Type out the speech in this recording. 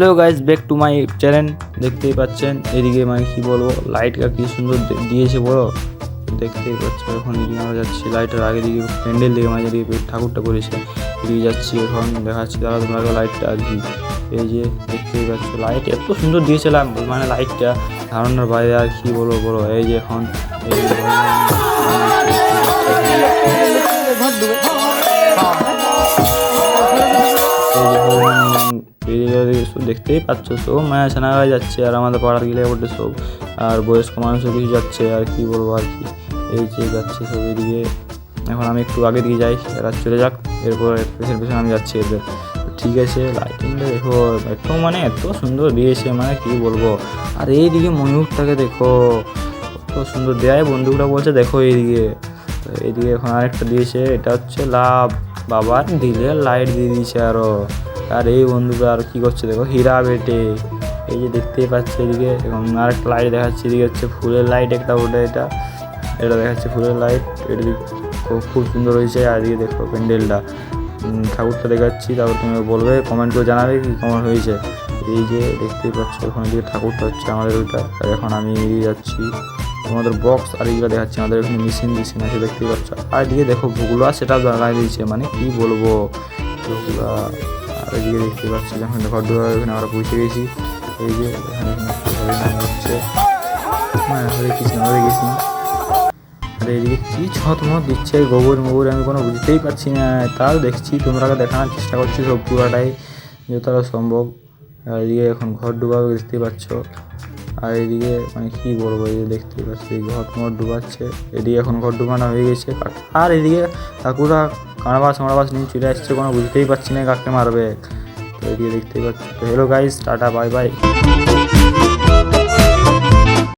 Hello guys back to my channel দেখতেই পাচ্ছেন, এদিকে মানে কি বলব লাইটটা কি সুন্দর দিয়েছে বড় দেখতেই পাচ্ছ, এখন এদিকে আমরা যাচ্ছি লাইটের আগে দিকে প্যান্ডেল দিকে মানে যেদিকে ঠাকুরটা করেছে। এদিকে যাচ্ছি এখন, দেখাচ্ছি, দাদা তোমরা লাইটটা আর কি এই যে, দেখতেই পাচ্ছ লাইট এত সুন্দর দিয়েছিলাম মানে লাইটটা ধারণার বাইরে আর কি বলব, বলো? এই যে এখন, এই দেখতেই পাচ্ছ। সব মায়া হয়ে যাচ্ছে আর আমাদের পাড়ার গিলে ওঠে সব। আর বয়স্ক মানুষও কিছু যাচ্ছে আর কি বলব আর কি। এই যে যাচ্ছে সব এদিকে। এখন আমি একটু আগে দিকে যাই, এরা চলে যাক। এরপর এর পেছনে পেছনে আমি যাচ্ছি এদের। ঠিক আছে লাইটিংটা দেখো একটু মানে এত সুন্দর দিয়েছে মানে কি বলব। আর এইদিকে ময়ূরটাকে দেখো, কত সুন্দর। দেয় বন্ধুরা বলছে, দেখো এইদিকে। এইদিকে এখন আরেকটা দিয়েছে, এটা হচ্ছে লাভ। বাবার দিলে লাইট দিয়ে দিয়েছে আরও। আর এই বন্ধুরা আর কি করছে দেখো, হীরা বেটে। এই যে দেখতেই পাচ্ছে এদিকে এখন আরেকটা লাইট দেখাচ্ছে, এদিকে হচ্ছে ফুলের লাইট একটা ওটা এটা। এটা দেখাচ্ছে ফুলের লাইট এদিকে খুব সুন্দর হয়েছে। আর এদিকে দেখো প্যান্ডেলটা। ঠাকুরটা দেখাচ্ছি, তারপর তুমি বলবে কমেন্ট করে জানাবে কি কেমন হয়েছে। এই যে দেখতেই পাচ্ছ, ওখানে দিকে ঠাকুরটা হচ্ছে আমাদের ওইটা। আর এখন আমি এগিয়ে যাচ্ছি। তোমাদের বক্স আর এইগুলো দেখাচ্ছি, আমাদের এখানে মেশিন মেশিন আছে দেখতেই পাচ্ছ। আর এদিকে দেখো ভুগুলা সেটা লাগাই দিয়েছে মানে কি বলব? আর এদিকে দেখতে পাচ্ছি যখন দুয়ার এখানে আমরা পৌঁছে গেছি। এই যে, এখানে হরিনাম হচ্ছে। হ্যাঁ আর এদিকে কি ছট মত দিচ্ছে, গোবর মোবর, আমি কোনো বুঝতেই পারছি না। তাও দেখছি তোমরা দেখানোর চেষ্টা করছি সব পুরাটাই, যতটা সম্ভব। এদিকে এখন ঘর ডুবাবে দেখতেই পাচ্ছ। আর এদিকে মানে কি বলব, এই দেখতেই পাচ্ছি ঘট মট ডুবাচ্ছে। এদিকে এখন ঘট ডুবানো হয়ে গেছে। আর এদিকে কাকুরা কানাবাস মারাবাস নিয়ে চলে আসছে কোনো বুঝতেই পারছি না কাকে মারবে। তো এদিকে দেখতেই পাচ্ছি। তো hello guys tata bye bye